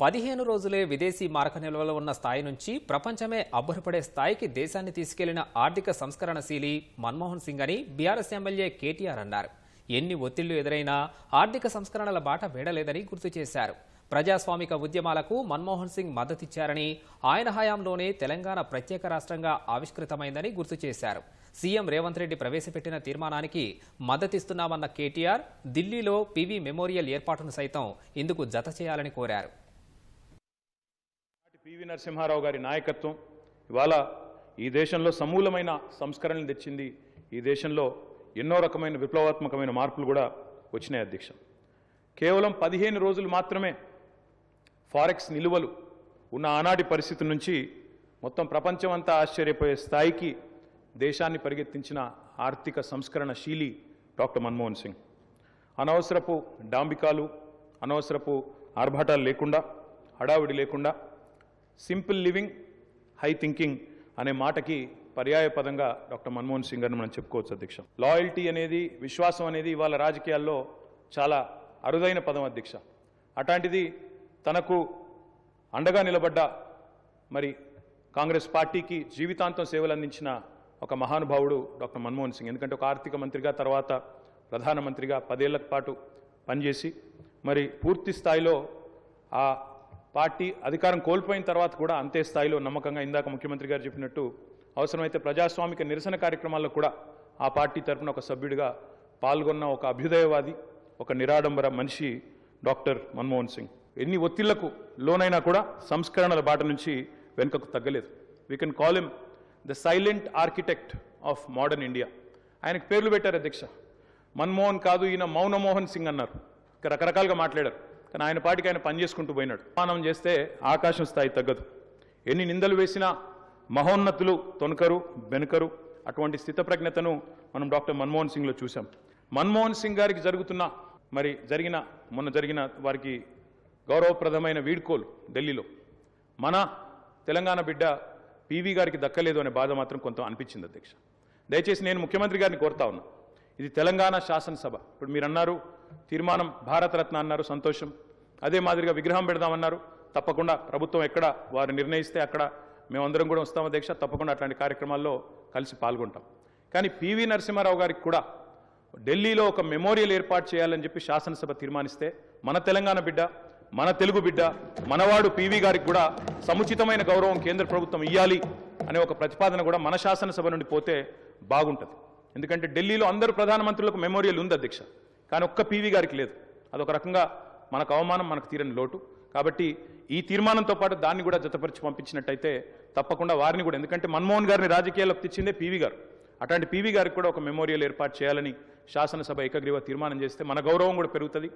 పదిహేను రోజులే విదేశీ మారక నిల్వలో ఉన్న స్థాయి నుంచి ప్రపంచమే అబ్బురపడే స్థాయికి దేశాన్ని తీసుకెళ్ళిన ఆర్థిక సంస్కరణశీలి మన్మోహన్ సింగ్ అని బీఆర్ఎస్ ఎమ్మెల్యే కేటీఆర్ అన్నారు. ఎన్ని ఒత్తిళ్ళు ఎదురైనా ఆర్థిక సంస్కరణల బాట వేడలేదని గుర్తు చేశారు. ప్రజాస్వామిక ఉద్యమాలకు మన్మోహన్ సింగ్ మద్దతిచ్చారని ఆయన హయాంలోనే తెలంగాణ ప్రత్యేక రాష్ట్రంగా ఆవిష్కృతమైందని గుర్తు చేశారు. సీఎం రేవంత్ రెడ్డి ప్రవేశపెట్టిన తీర్మానానికి మద్దతిస్తున్నామన్న కేటీఆర్ ఢిల్లీలో పివి మెమోరియల్ ఏర్పాటును సైతం ఇందుకు జత చేయాలని కోరారు. పివి నరసింహారావు గారి నాయకత్వం. ఇవాళ ఈ దేశంలో సమూలమైన సంస్కరణలు తెచ్చింది. ఈ దేశంలో ఎన్నో రకమైన విప్లవాత్మకమైన మార్పులు కూడా వచ్చినాయి అధ్యక్ష. కేవలం పదిహేను రోజులు మాత్రమే ఫారెక్స్ నిలువలు ఉన్న ఆనాటి పరిస్థితి నుంచి మొత్తం ప్రపంచమంతా ఆశ్చర్యపోయే స్థాయికి దేశాన్ని పరిగెత్తించిన ఆర్థిక సంస్కరణ శీలి డాక్టర్ మన్మోహన్ సింగ్. అనవసరపు డాంబికాలు అనవసరపు ఆర్భాటాలు లేకుండా హడావిడి లేకుండా సింపుల్ లివింగ్ హై థింకింగ్ అనే మాటకి పర్యాయ పదంగా డాక్టర్ మన్మోహన్ సింగ్ గారిని మనం చెప్పుకోవచ్చు అధ్యక్ష. లాయల్టీ అనేది విశ్వాసం అనేది ఇవాళ రాజకీయాల్లో చాలా అరుదైన పదం అధ్యక్ష. అట్లాంటిది తనకు అండగా నిలబడ్డ మరి కాంగ్రెస్ పార్టీకి జీవితాంతం సేవలు అందించిన ఒక మహానుభావుడు డాక్టర్ మన్మోహన్ సింగ్. ఎందుకంటే ఒక ఆర్థిక మంత్రిగా తర్వాత ప్రధానమంత్రిగా పదేళ్ళ పాటు పనిచేసి మరి పూర్తి స్థాయిలో ఆ పార్టీ అధికారం కోల్పోయిన తర్వాత కూడా అంతే స్థాయిలో నమ్మకంగా ఇందాక ముఖ్యమంత్రి గారు చెప్పినట్టు అవసరమైతే ప్రజాస్వామిక నిరసన కార్యక్రమాల్లో కూడా ఆ పార్టీ తరపున ఒక సభ్యుడిగా పాల్గొన్న ఒక అభ్యుదయవాది ఒక నిరాడంబర మనిషి డాక్టర్ మన్మోహన్ సింగ్. ఎన్ని ఒత్తిళ్ళకు లోనైనా కూడా సంస్కరణల బాట నుంచి వెనుకకు తగ్గలేదు. We can call him the silent architect of modern India ఆయనకు పేర్లు పెట్టారు అధ్యక్ష. మన్మోహన్ కాదు ఈయన మౌనమోహన్ సింగ్ అన్నారు. ఇక రకరకాలుగా మాట్లాడారు. కానీ ఆయన పాటికి ఆయన పనిచేసుకుంటూ పోయినాడు. అవమానం చేస్తే ఆకాశం స్థాయి తగ్గదు. ఎన్ని నిందలు వేసినా మహోన్నతులు తొనకరు బెనకరు. అటువంటి స్థితప్రజ్ఞతను మనం డాక్టర్ మన్మోహన్ సింగ్లో చూసాం మన్మోహన్ సింగ్ గారికి జరుగుతున్న మరి జరిగిన మొన్న జరిగిన వారికి గౌరవప్రదమైన వీడ్కోలు ఢిల్లీలో. మన తెలంగాణ బిడ్డ పీవీ గారికి దక్కలేదు అనే బాధ మాత్రం కొంత అనిపించింది అధ్యక్ష. దయచేసి నేను ముఖ్యమంత్రి గారిని కోరుతా ఉన్నా. ఇది తెలంగాణ శాసనసభ. ఇప్పుడు మీరు అన్నారు తీర్మానం భారతరత్న అన్నారు సంతోషం. అదే మాదిరిగా విగ్రహం పెడదామన్నారు. తప్పకుండా ప్రభుత్వం ఎక్కడ వారు నిర్ణయిస్తే అక్కడ మేమందరం కూడా వస్తాం అధ్యక్ష. తప్పకుండా అట్లాంటి కార్యక్రమాల్లో కలిసి పాల్గొంటాం. కానీ పివి నరసింహారావు గారికి కూడా ఢిల్లీలో ఒక మెమోరియల్ ఏర్పాటు చేయాలని చెప్పి శాసనసభ తీర్మానిస్తే మన తెలంగాణ బిడ్డ మన తెలుగు బిడ్డ మనవాడు పివి గారికి కూడా సముచితమైన గౌరవం కేంద్ర ప్రభుత్వం ఇవ్వాలి అనే ఒక ప్రతిపాదన కూడా మన శాసనసభ నుండి పోతే బాగుంటుంది. ఎందుకంటే ఢిల్లీలో అందరూ ప్రధానమంత్రులకు మెమోరియల్ ఉంది అధ్యక్ష. కానీ ఒక్క పివి గారికి లేదు. అదొక రకంగా మనకు అవమానం మనకు తీరని లోటు. కాబట్టి ఈ తీర్మానంతో పాటు దాన్ని కూడా జతపరిచి పంపించినట్టయితే తప్పకుండా వారిని కూడా ఎందుకంటే మన్మోహన్ గారిని రాజకీయాల్లోకి తెచ్చిందే పివి గారు. అట్లాంటి పీవీ గారికి కూడా ఒక మెమోరియల్ ఏర్పాటు చేయాలని శాసనసభ ఏకగ్రీవ తీర్మానం చేస్తే మన గౌరవం కూడా పెరుగుతుంది.